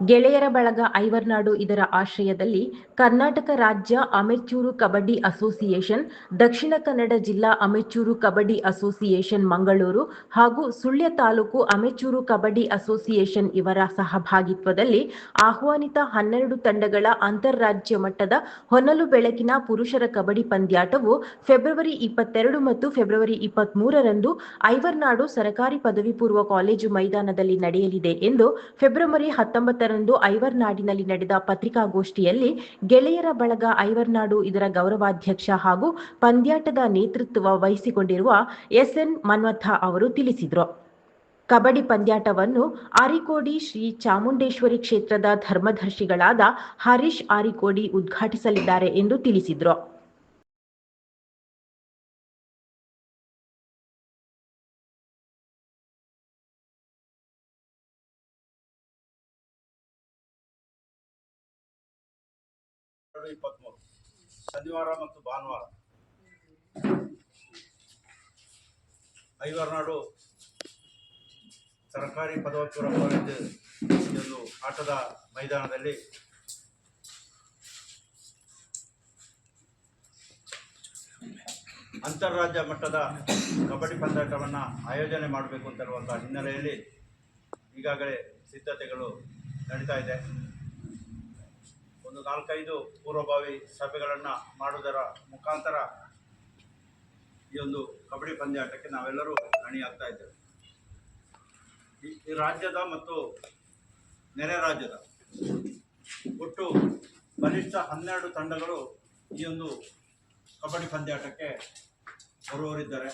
ಗೆಳೆಯರ ಬಳಗ ಐವರ್ನಾಡು ಇದರ ಆಶ್ರಯದಲ್ಲಿ ಕರ್ನಾಟಕ ರಾಜ್ಯ ಅಮೆಚೂರು ಕಬಡ್ಡಿ ಅಸೋಸಿಯೇಷನ್, ದಕ್ಷಿಣ ಕನ್ನಡ ಜಿಲ್ಲಾ ಅಮೆಚೂರು ಕಬಡ್ಡಿ ಅಸೋಸಿಯೇಷನ್ ಮಂಗಳೂರು ಹಾಗೂ ಸುಳ್ಯ ತಾಲೂಕು ಅಮೆಚೂರು ಕಬಡ್ಡಿ ಅಸೋಸಿಯೇಷನ್ ಇವರ ಸಹಭಾಗಿತ್ವದಲ್ಲಿ ಆಹ್ವಾನಿತ ಹನ್ನೆರಡು ತಂಡಗಳ ಅಂತಾರಾಜ್ಯ ಮಟ್ಟದ ಹೊನಲು ಬೆಳಕಿನ ಪುರುಷರ ಕಬಡ್ಡಿ ಪಂದ್ಯಾಟವು ಫೆಬ್ರವರಿ ಇಪ್ಪತ್ತೆರಡು ಮತ್ತು ಫೆಬ್ರವರಿ ಇಪ್ಪತ್ಮೂರರಂದು ಐವರ್ನಾಡು ಸರಕಾರಿ ಪದವಿ ಪೂರ್ವ ಕಾಲೇಜು ಮೈದಾನದಲ್ಲಿ ನಡೆಯಲಿದೆ ಎಂದು ಫೆಬ್ರವರಿ ಹತ್ತೊಂಬತ್ತರಂದು ಐವರ್ನಾಡಿನಲ್ಲಿ ನಡೆದ ಪತ್ರಿಕಾಗೋಷ್ಠಿಯಲ್ಲಿ ಗೆಳೆಯರ ಬಳಗ ಐವರ್ನಾಡು ಇದರ ಗೌರವಾಧ್ಯಕ್ಷ ಹಾಗೂ ಪಂದ್ಯಾಟದ ನೇತೃತ್ವ ವಹಿಸಿಕೊಂಡಿರುವ ಎಸ್ಎನ್ ಮನ್ವಥ ಅವರು ತಿಳಿಸಿದರು. ಕಬಡ್ಡಿ ಪಂದ್ಯಾಟವನ್ನು ಆರಿಕೋಡಿ ಶ್ರೀ ಚಾಮುಂಡೇಶ್ವರಿ ಕ್ಷೇತ್ರದ ಧರ್ಮದರ್ಶಿಗಳಾದ ಹರೀಶ್ ಆರಿಕೋಡಿ ಉದ್ಘಾಟಿಸಲಿದ್ದಾರೆ ಎಂದು ತಿಳಿಸಿದರು. ಎರಡು ಇಪ್ಪತ್ಮೂರು. ಶನಿವಾರ ಮತ್ತು ಭಾನುವಾರ. ಐವರ್ನಾಡು ಸರ್ಕಾರಿ ಪದವಿ ಪೂರ್ವ ಕಾಲೇಜು ಒಂದು ಆಟದ ಮೈದಾನದಲ್ಲಿ ಅಂತಾರಾಜ್ಯ ಮಟ್ಟದ ಕಬಡ್ಡಿ ಪಂದ್ಯಾಟವನ್ನು ಆಯೋಜನೆ ಮಾಡಬೇಕು ಅಂತಿರುವಂಥ ಹಿನ್ನೆಲೆಯಲ್ಲಿ ಈಗಾಗಲೇ ಸಿದ್ಧತೆಗಳು ನಡೀತಾ ಇದೆ. ಒಂದು ನಾಲ್ಕೈದು ಪೂರ್ವಭಾವಿ ಸಭೆಗಳನ್ನು ಮಾಡುವುದರ ಮುಖಾಂತರ ಈ ಒಂದು ಕಬಡ್ಡಿ ಪಂದ್ಯಾಟಕ್ಕೆ ನಾವೆಲ್ಲರೂ ಅಣಿಯಾಗ್ತಾ ಇದ್ದೇವೆ. ಈ ರಾಜ್ಯದ ಮತ್ತು ನೆರೆ ರಾಜ್ಯದ ಒಟ್ಟು ಕನಿಷ್ಠ ಹನ್ನೆರಡು ತಂಡಗಳು ಈ ಒಂದು ಕಬಡ್ಡಿ ಪಂದ್ಯಾಟಕ್ಕೆ ಬರುವವರಿದ್ದಾರೆ.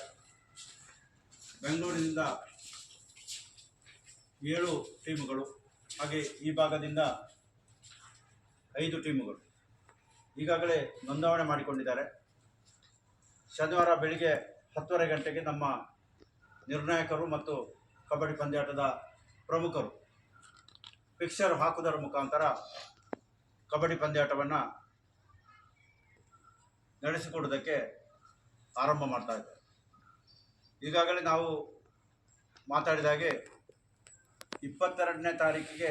ಬೆಂಗಳೂರಿನಿಂದ ಏಳು ಟೀಮ್ಗಳು, ಹಾಗೆ ಈ ಭಾಗದಿಂದ ಐದು ಟೀಮುಗಳು ಈಗಾಗಲೇ ನೋಂದಾವಣೆ ಮಾಡಿಕೊಂಡಿದ್ದಾರೆ. ಶನಿವಾರ ಬೆಳಿಗ್ಗೆ ಹತ್ತುವರೆ ಗಂಟೆಗೆ ನಮ್ಮ ನಿರ್ಣಾಯಕರು ಮತ್ತು ಕಬಡ್ಡಿ ಪಂದ್ಯಾಟದ ಪ್ರಮುಖರು ಪಿಕ್ಚರ್ ಹಾಕುವುದರ ಮುಖಾಂತರ ಕಬಡ್ಡಿ ಪಂದ್ಯಾಟವನ್ನು ನಡೆಸಿಕೊಡೋದಕ್ಕೆ ಆರಂಭ ಮಾಡ್ತಾ ಇದ್ದಾರೆ. ಈಗಾಗಲೇ ನಾವು ಮಾತಾಡಿದ ಹಾಗೆ ಇಪ್ಪತ್ತೆರಡನೇ ತಾರೀಕಿಗೆ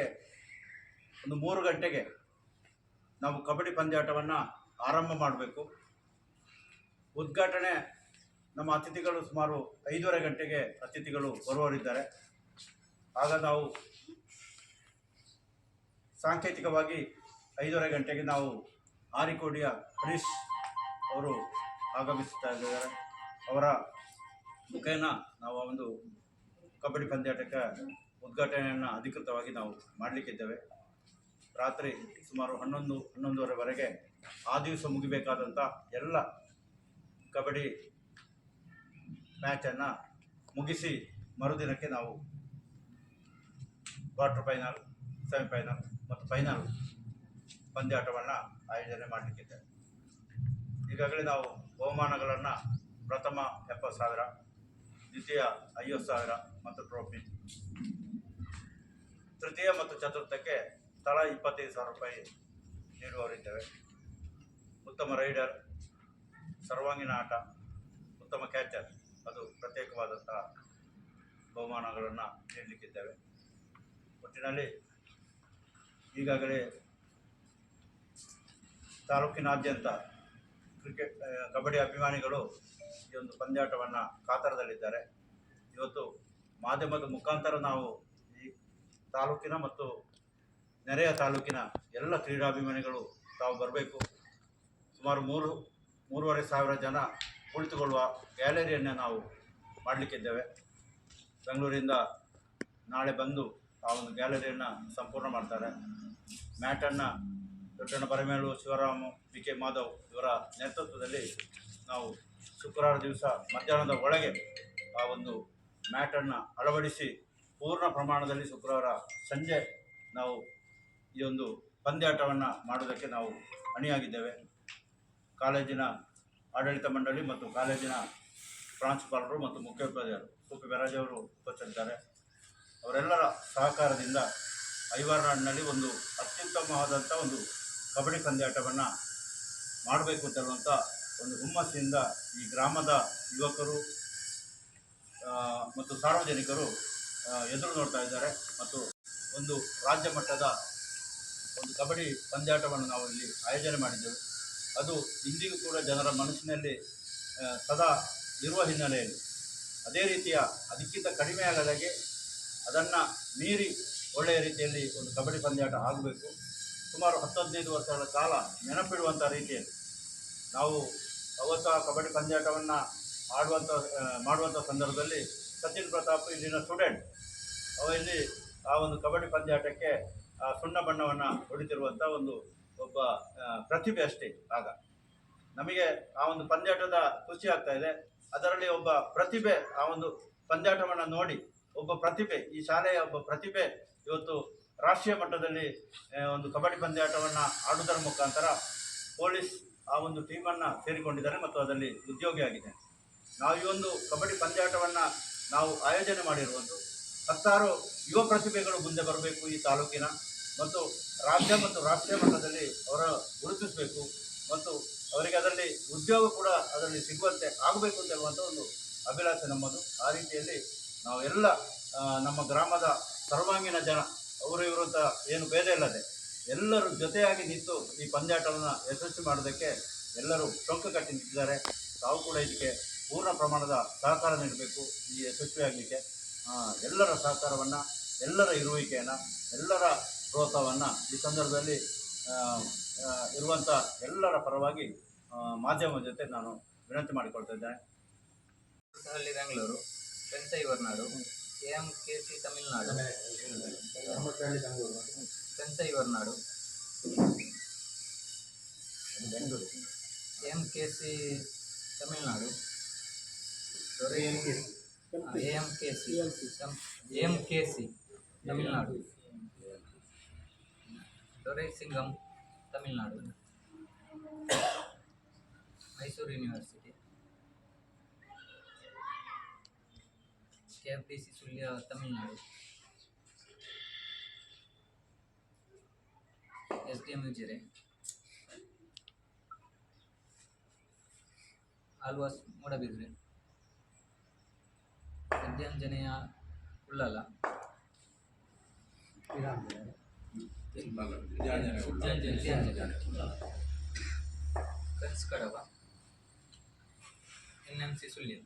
ಒಂದು ಮೂರು ಗಂಟೆಗೆ ನಾವು ಕಬಡ್ಡಿ ಪಂದ್ಯಾಟವನ್ನು ಆರಂಭ ಮಾಡಬೇಕು. ಉದ್ಘಾಟನೆ ನಮ್ಮ ಅತಿಥಿಗಳು ಸುಮಾರು ಐದೂವರೆ ಗಂಟೆಗೆ ಅತಿಥಿಗಳು ಬರುವವರಿದ್ದಾರೆ. ಆಗ ನಾವು ಸಾಂಕೇತಿಕವಾಗಿ ಐದೂವರೆ ಗಂಟೆಗೆ ನಾವು ಆರಿಕೋಡಿಯ ಹರೀಶ್ ಅವರು ಆಗಮಿಸುತ್ತಾ ಇದ್ದಾರೆ. ಅವರ ಮುಖೇನ ನಾವು ಒಂದು ಕಬಡ್ಡಿ ಪಂದ್ಯಾಟಕ್ಕೆ ಉದ್ಘಾಟನೆಯನ್ನು ಅಧಿಕೃತವಾಗಿ ನಾವು ಮಾಡಲಿಕ್ಕಿದ್ದೇವೆ. ರಾತ್ರಿ ಸುಮಾರು ಹನ್ನೊಂದು, ಹನ್ನೊಂದುವರೆವರೆಗೆ ಆ ದಿವಸ ಮುಗಿಬೇಕಾದಂಥ ಎಲ್ಲ ಕಬಡ್ಡಿ ಮ್ಯಾಚನ್ನು ಮುಗಿಸಿ ಮರುದಿನಕ್ಕೆ ನಾವು ಕ್ವಾರ್ಟರ್ ಫೈನಲ್ ಸೆಮಿಫೈನಲ್ ಮತ್ತು ಫೈನಲ್ ಪಂದ್ಯಾಟವನ್ನು ಆಯೋಜನೆ ಮಾಡಲಿಕ್ಕಿದ್ದೇವೆ. ಈಗಾಗಲೇ ನಾವು ಬಹುಮಾನಗಳನ್ನು ಪ್ರಥಮ ಎಪ್ಪತ್ತು ಸಾವಿರ, ದ್ವಿತೀಯ ಐವತ್ತು ಸಾವಿರ ಮತ್ತು ಟ್ರೋಫಿ ತೃತೀಯ ಮತ್ತು ಚತುರ್ಥಕ್ಕೆ ತಲಾ ಇಪ್ಪತ್ತೈದು ಸಾವಿರ ರೂಪಾಯಿ ನೀಡುವವರಿದ್ದೇವೆ. ಉತ್ತಮ ರೈಡರ್, ಸರ್ವಾಂಗೀಣ ಆಟ, ಉತ್ತಮ ಕ್ಯಾಚರ್, ಅದು ಪ್ರತ್ಯೇಕವಾದಂತಹ ಬಹುಮಾನಗಳನ್ನು ನೀಡಲಿಕ್ಕಿದ್ದೇವೆ. ಒಟ್ಟಿನಲ್ಲಿ ಈಗಾಗಲೇ ತಾಲೂಕಿನಾದ್ಯಂತ ಕ್ರಿಕೆಟ್ ಕಬಡ್ಡಿ ಅಭಿಮಾನಿಗಳು ಈ ಒಂದು ಪಂದ್ಯಾಟವನ್ನು ಕಾತರದಲ್ಲಿದ್ದಾರೆ. ಇವತ್ತು ಮಾಧ್ಯಮದ ಮುಖಾಂತರ ನಾವು ಈ ತಾಲೂಕಿನ ಮತ್ತು ನೆರೆಯ ತಾಲೂಕಿನ ಎಲ್ಲ ಕ್ರೀಡಾಭಿಮಾನಿಗಳು ತಾವು ಬರಬೇಕು. ಸುಮಾರು ಮೂರು, ಮೂರುವರೆ ಸಾವಿರ ಜನ ಕುಳಿತುಕೊಳ್ಳುವ ಗ್ಯಾಲರಿಯನ್ನು ನಾವು ಮಾಡಲಿಕ್ಕಿದ್ದೇವೆ. ಬೆಂಗಳೂರಿಂದ ನಾಳೆ ಬಂದು ಆ ಒಂದು ಗ್ಯಾಲರಿಯನ್ನು ಸಂಪೂರ್ಣ ಮಾಡ್ತಾರೆ. ಮ್ಯಾಟನ್ನು ದೊಡ್ಡಣ್ಣ ಬರಮೇಲು ಶಿವರಾಮ್ ಬಿ ಕೆ ಮಾಧವ್ ಇವರ ನೇತೃತ್ವದಲ್ಲಿ ನಾವು ಶುಕ್ರವಾರ ದಿವಸ ಮಧ್ಯಾಹ್ನದ ಒಳಗೆ ಆ ಒಂದು ಮ್ಯಾಟನ್ನು ಅಳವಡಿಸಿ ಪೂರ್ಣ ಪ್ರಮಾಣದಲ್ಲಿ ಶುಕ್ರವಾರ ಸಂಜೆ ನಾವು ಈ ಒಂದು ಪಂದ್ಯಾಟವನ್ನು ಮಾಡೋದಕ್ಕೆ ನಾವು ಅಣಿಯಾಗಿದ್ದೇವೆ. ಕಾಲೇಜಿನ ಆಡಳಿತ ಮಂಡಳಿ ಮತ್ತು ಕಾಲೇಜಿನ ಪ್ರಾಂಶುಪಾಲರು ಮತ್ತು ಮುಖ್ಯೋಪಾಧ್ಯಾಯರು ಬೆರಾಜ್ ಅವರು ಉಪಸ್ಥಿತರಿದ್ದಾರೆ. ಅವರೆಲ್ಲರ ಸಹಕಾರದಿಂದ ಐವಾರ್ನಾಡಿನಲ್ಲಿ ಒಂದು ಅತ್ಯುತ್ತಮವಾದಂಥ ಒಂದು ಕಬಡ್ಡಿ ಪಂದ್ಯಾಟವನ್ನು ಮಾಡಬೇಕು ಅಂತ ಒಂದು ಹುಮ್ಮಸ್ಸಿಂದ ಈ ಗ್ರಾಮದ ಯುವಕರು ಮತ್ತು ಸಾರ್ವಜನಿಕರು ಎದುರು ನೋಡ್ತಾ ಇದ್ದಾರೆ. ಮತ್ತು ಒಂದು ರಾಜ್ಯ ಮಟ್ಟದ ಒಂದು ಕಬಡ್ಡಿ ಪಂದ್ಯಾಟವನ್ನು ನಾವು ಇಲ್ಲಿ ಆಯೋಜನೆ ಮಾಡಿದ್ದೆವು. ಅದು ಇಂದಿಗೂ ಕೂಡ ಜನರ ಮನಸ್ಸಿನಲ್ಲಿ ಸದಾ ಇರುವ ಹಿನ್ನೆಲೆಯಲ್ಲಿ. ಅದೇ ರೀತಿಯ ಅದಕ್ಕಿಂತ ಕಡಿಮೆ ಆಗದಾಗೆ ಅದನ್ನು ಮೀರಿ ಒಳ್ಳೆಯ ರೀತಿಯಲ್ಲಿ ಒಂದು ಕಬಡ್ಡಿ ಪಂದ್ಯಾಟ ಆಗಬೇಕು. ಸುಮಾರು ಹತ್ತು ಹದಿನೈದು ವರ್ಷಗಳ ಕಾಲ ನೆನಪಿಡುವಂಥ ರೀತಿಯಲ್ಲಿ ನಾವು ಅವತ್ತು ಆ ಕಬಡ್ಡಿ ಪಂದ್ಯಾಟವನ್ನು ಆಡುವಂಥ ಮಾಡುವಂಥ ಸಂದರ್ಭದಲ್ಲಿ ಸಚಿನ್ ಪ್ರತಾಪ್ ಇಲ್ಲಿನ ಸ್ಟೂಡೆಂಟ್. ಅವ ಇಲ್ಲಿ ಆ ಒಂದು ಕಬಡ್ಡಿ ಪಂದ್ಯಾಟಕ್ಕೆ ಸುಣ್ಣ ಬಣ್ಣವನ್ನು ಹೊಡಿತಿರುವಂಥ ಒಂದು ಒಬ್ಬ ಪ್ರತಿಭೆ ಅಷ್ಟೇ ಆಗ. ನಮಗೆ ಆ ಒಂದು ಪಂದ್ಯಾಟದ ಖುಷಿ ಆಗ್ತಾ ಇದೆ. ಅದರಲ್ಲಿ ಒಬ್ಬ ಪ್ರತಿಭೆ, ಆ ಒಂದು ಪಂದ್ಯಾಟವನ್ನು ನೋಡಿ ಒಬ್ಬ ಪ್ರತಿಭೆ, ಈ ಶಾಲೆಯ ಒಬ್ಬ ಪ್ರತಿಭೆ ಇವತ್ತು ರಾಷ್ಟ್ರೀಯ ಮಟ್ಟದಲ್ಲಿ ಒಂದು ಕಬಡ್ಡಿ ಪಂದ್ಯಾಟವನ್ನು ಆಡುವುದರ ಮುಖಾಂತರ ಪೊಲೀಸ್ ಆ ಒಂದು ಟೀಮನ್ನು ಸೇರಿಕೊಂಡಿದ್ದಾರೆ ಮತ್ತು ಅದರಲ್ಲಿ ಉದ್ಯೋಗಿಯಾಗಿದೆ ನಾವು ಈ ಒಂದು ಕಬಡ್ಡಿ ಪಂದ್ಯಾಟವನ್ನು ನಾವು ಆಯೋಜನೆ ಮಾಡಿರುವುದು ಹತ್ತಾರು ಯುವ ಪ್ರತಿಭೆಗಳು ಮುಂದೆ ಬರಬೇಕು ಈ ತಾಲೂಕಿನ ಮತ್ತು ರಾಜ್ಯ ಮತ್ತು ರಾಷ್ಟ್ರೀಯ ಮಟ್ಟದಲ್ಲಿ ಅವರ ಗುರುತಿಸಬೇಕು ಮತ್ತು ಅವರಿಗೆ ಅದರಲ್ಲಿ ಉದ್ಯೋಗ ಕೂಡ ಅದರಲ್ಲಿ ಸಿಗುವಂತೆ ಆಗಬೇಕು ಅಂತ ಒಂದು ಅಭಿಲಾಷೆ ನಮ್ಮದು. ಆ ರೀತಿಯಲ್ಲಿ ನಾವೆಲ್ಲ ನಮ್ಮ ಗ್ರಾಮದ ಸರ್ವಾಂಗೀಣ ಜನ, ಅವರು ಇವರು ಅಂತ ಏನು ಭೇದ ಇಲ್ಲದೆ ಎಲ್ಲರೂ ಜೊತೆಯಾಗಿ ನಿಂತು ಈ ಪಂದ್ಯಾಟವನ್ನು ಯಶಸ್ವಿ ಮಾಡೋದಕ್ಕೆ ಎಲ್ಲರೂ ಟೊಂಕ ಕಟ್ಟಿ ನಿಂತಿದ್ದಾರೆ ತಾವು ಕೂಡ ಇದಕ್ಕೆ ಪೂರ್ಣ ಪ್ರಮಾಣದ ಸಹಕಾರ ನೀಡಬೇಕು ಈ ಯಶಸ್ವಿಯಾಗಲಿಕ್ಕೆ. ಎಲ್ಲರ ಸಹಕಾರವನ್ನು ಎಲ್ಲರ ಇರುವಿಕೆಯನ್ನು ಎಲ್ಲರ ಪ್ರೋತ್ಸಾಹವನ್ನು ಈ ಸಂದರ್ಭದಲ್ಲಿ ಇರುವಂಥ ಎಲ್ಲರ ಪರವಾಗಿ ಮಾಧ್ಯಮದ ಜೊತೆ ನಾನು ವಿನಂತಿ ಮಾಡಿಕೊಳ್ತಾ ಇದ್ದೇನೆ. ಹಳ್ಳಿ Bengaluru ಪೆನ್ಸೈ Horanadu K M K C Tamil Nadu Horanadu ವರ್ನಾಡು A M K C Tamil Nadu M K C. A M K C Tamil Nadu Dorai Singam Tamil Nadu Mysuru university K F D C Sullia ವಿದ್ಯಾಂಜನೆಯ ಉಳ್ಳಲ ವಿದ್ಯಾಂಜನೆ N M C Sullia